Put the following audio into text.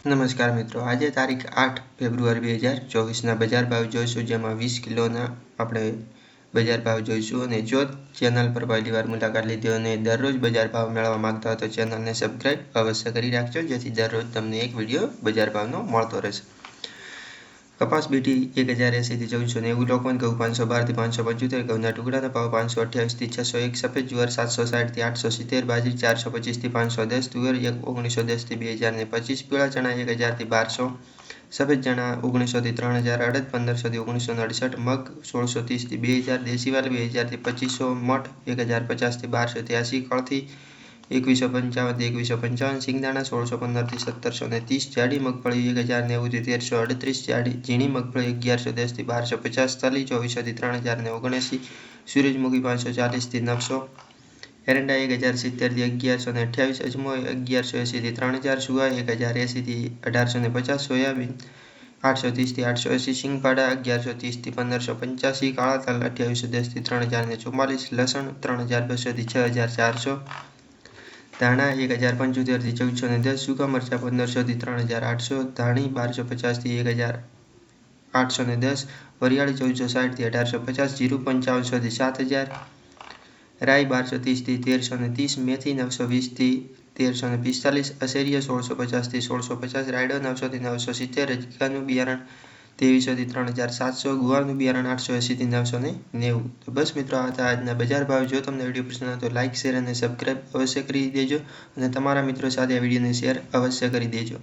નમસ્કાર મિત્રો, આજે તારીખ આઠ ફેબ્રુઆરી બે હજાર ચોવીસના બજાર ભાવ જોઈશું, જેમાં વીસ કિલોના આપણે બજાર ભાવ જોઈશું અને જો ચેનલ પર પહેલી વાર મુલાકાત લીધી અને દરરોજ બજાર ભાવ મેળવવા માંગતા હોય તો ચેનલને સબસ્ક્રાઈબ અવશ્ય કરી રાખજો, જેથી દરરોજ તમને એક વીડિયો બજાર ભાવનો મળતો રહેશે. કપાસ બીટી એક હજાર એંસીથી ચૌદસો નેવું લોકવન ઘઉં પાંચસો બારથી પાંચસો પંચોતેર, ઘઉંના ટુકડાના ભાવ પાંચસો અઠ્યાવીસથી છસો એક, સફેદ જુવાર સાતસો સાઠથી આઠસો સિત્તેર, બાજરી ચારસો પચીસથી પાંચસો દસ, તુવેર એક ઓગણીસો દસથી બે હજાર ને પચીસ, પીળા ચણા એક હજારથી બારસો, સફેદ ચણા ઓગણીસોથી ત્રણ હજાર, અડદ પંદરસોથી ઓગણીસો અડસઠ, મગ સોળસો ત્રીસથી બે હજાર દેશીવાલ બે હજારથી પચીસો, મઠ એક હજાર પચાસથી બારસો ત્યાસી કળથી એકવીસો પંચાવનથી એકવીસો પંચાવન, સિંગદાણા સોળસો પંદરથી સત્તરસો ને ત્રીસ, જાડી મગફળી એક હજાર નેવુંથી તેરસો અડત્રીસ, જાડી ઝીણી મગફળી અગિયારસો દસથી બારસો પચાસ, તલી ચોવીસોથી ત્રણ હજાર ને ઓગણએંસી સૂરજમુખી પાંચસો ચાલીસથી નવસો, એરંડા એક હજાર સિત્તેરથી અગિયારસો ને અઠ્યાવીસ અજમો અગિયારસો એંસીથી ત્રણ હજાર સુવા એક હજાર એંસીથી અઢારસો ને પચાસ, સોયાબીન આઠસો ત્રીસથી આઠસો એંસી સિંગપાડા અગિયારસો ત્રીસથી પંદરસો પંચ્યાસી કાળા તલ અઠ્યાવીસો દસથી ત્રણ હજાર ને ચુમ્માલીસ, લસણ ત્રણ હજાર બસોથી છ હજાર ચારસો ધાણા એક હજાર પંચોતેરથી ચૌદસો ને દસ, સૂકા મરચાં પંદરસોથી ત્રણ હજાર આઠસો, ધાણી બારસો પચાસથી એક હજાર આઠસો ને દસ, વરિયાળી ચૌદસો સાઠથી અઢારસો પચાસ, જીરું પંચાવનસોથી સાત હજાર, રાઈ બારસો ત્રીસથી તેરસો ને ત્રીસ, મેથી નવસો વીસથી તેરસો ને પિસ્તાલીસ, અસેરિયા સોળસો પચાસથી સોળસો પચાસ, રાયડો નવસોથી નવસો સિત્તેર રજકાનું બિયારણ ત્રેવીસોથી ત્રણ હજાર સાતસો, ગુવારનું બિયારણ આઠસો એંસીથી નવસો ને નેવું. તો બસ મિત્રો, આ હતા આજના બજાર ભાવ. જો તમને વીડિયો પસંદ આવે તો લાઇક શેર અને સબસ્ક્રાઈબ અવશ્ય કરી દેજો અને તમારા મિત્રો સાથે આ વિડીયોને શેર અવશ્ય કરી દેજો.